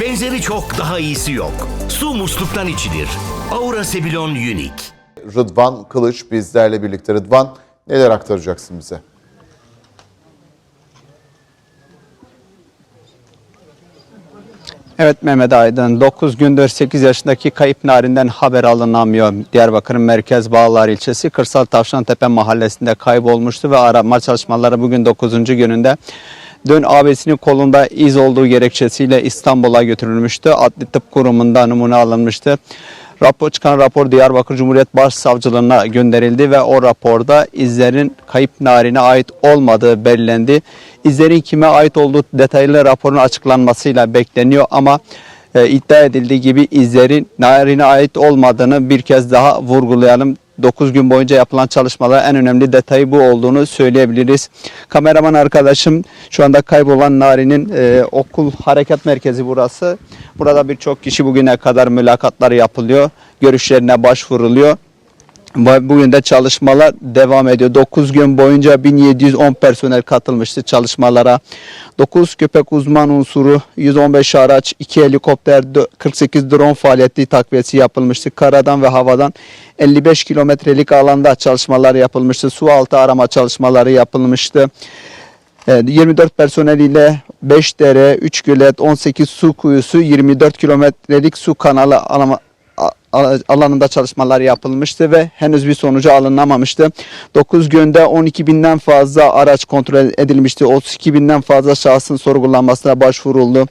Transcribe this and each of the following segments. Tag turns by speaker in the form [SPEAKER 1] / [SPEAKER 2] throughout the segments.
[SPEAKER 1] Benzeri çok daha iyisi yok. Su musluktan içilir. Aura Sebilon Unique.
[SPEAKER 2] Rıdvan Kılıç bizlerle birlikte. Rıdvan neler aktaracaksın bize?
[SPEAKER 3] Evet Mehmet Aydın 9 gündür 8 yaşındaki kayıp narinden haber alınamıyor. Diyarbakır'ın Merkez Bağlar ilçesi Kırsal Tavşantepe mahallesinde kaybolmuştu ve arama çalışmaları bugün 9. gününde dün abisinin kolunda iz olduğu gerekçesiyle İstanbul'a götürülmüştü. Adli Tıp Kurumu'nda numune alınmıştı. Rapor çıkan rapor Diyarbakır Cumhuriyet Başsavcılığına gönderildi ve o raporda izlerin kayıp narine ait olmadığı belirlendi. İzlerin kime ait olduğu detaylı raporun açıklanmasıyla bekleniyor ama e, iddia edildiği gibi izlerin narine ait olmadığını bir kez daha vurgulayalım. 9 gün boyunca yapılan çalışmalar en önemli detayı bu olduğunu söyleyebiliriz. Kameraman arkadaşım şu anda kaybolan Nari'nin e, okul harekat merkezi burası. Burada birçok kişi bugüne kadar mülakatlar yapılıyor. Görüşlerine başvuruluyor. Bu- Bugün de çalışmalar devam ediyor. 9 gün boyunca 1710 personel katılmıştı çalışmalara. 9 köpek uzman unsuru, 115 araç, 2 helikopter, dö- 48 drone faaliyeti takviyesi yapılmıştı. Karadan ve havadan 55 kilometrelik alanda çalışmalar yapılmıştı. Su altı arama çalışmaları yapılmıştı. Evet, 24 personel ile 5 dere, 3 gölet, 18 su kuyusu, 24 kilometrelik su kanalı alanında çalışmalar yapılmıştı ve henüz bir sonucu alınamamıştı. 9 günde 12 binden fazla araç kontrol edilmişti. 32 binden fazla şahsın sorgulanmasına başvuruldu.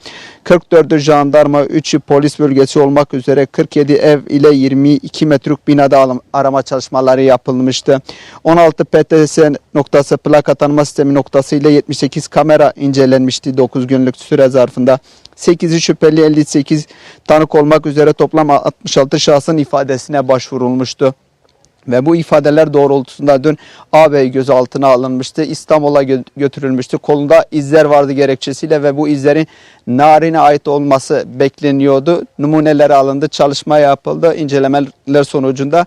[SPEAKER 3] 44'ü jandarma, 3'ü polis bölgesi olmak üzere 47 ev ile 22 metruk binada arama çalışmaları yapılmıştı. 16 PTS noktası plaka tanıma sistemi noktası ile 78 kamera incelenmişti 9 günlük süre zarfında. 8'i şüpheli 58 tanık olmak üzere toplam 66 şahsın ifadesine başvurulmuştu. Ve bu ifadeler doğrultusunda dün ağabey gözaltına alınmıştı. İstanbul'a gö- götürülmüştü. Kolunda izler vardı gerekçesiyle ve bu izlerin narine ait olması bekleniyordu. Numuneleri alındı, çalışma yapıldı. İncelemeler sonucunda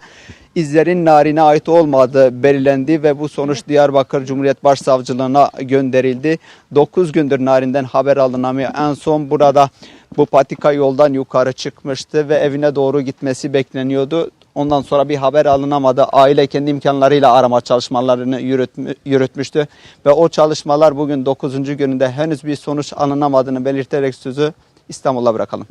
[SPEAKER 3] izlerin narine ait olmadığı belirlendi ve bu sonuç Diyarbakır Cumhuriyet Başsavcılığına gönderildi. 9 gündür narinden haber alınamıyor. En son burada bu patika yoldan yukarı çıkmıştı ve evine doğru gitmesi bekleniyordu. Ondan sonra bir haber alınamadı. Aile kendi imkanlarıyla arama çalışmalarını yürütmü- yürütmüştü. Ve o çalışmalar bugün 9. gününde henüz bir sonuç alınamadığını belirterek sözü İstanbul'a bırakalım.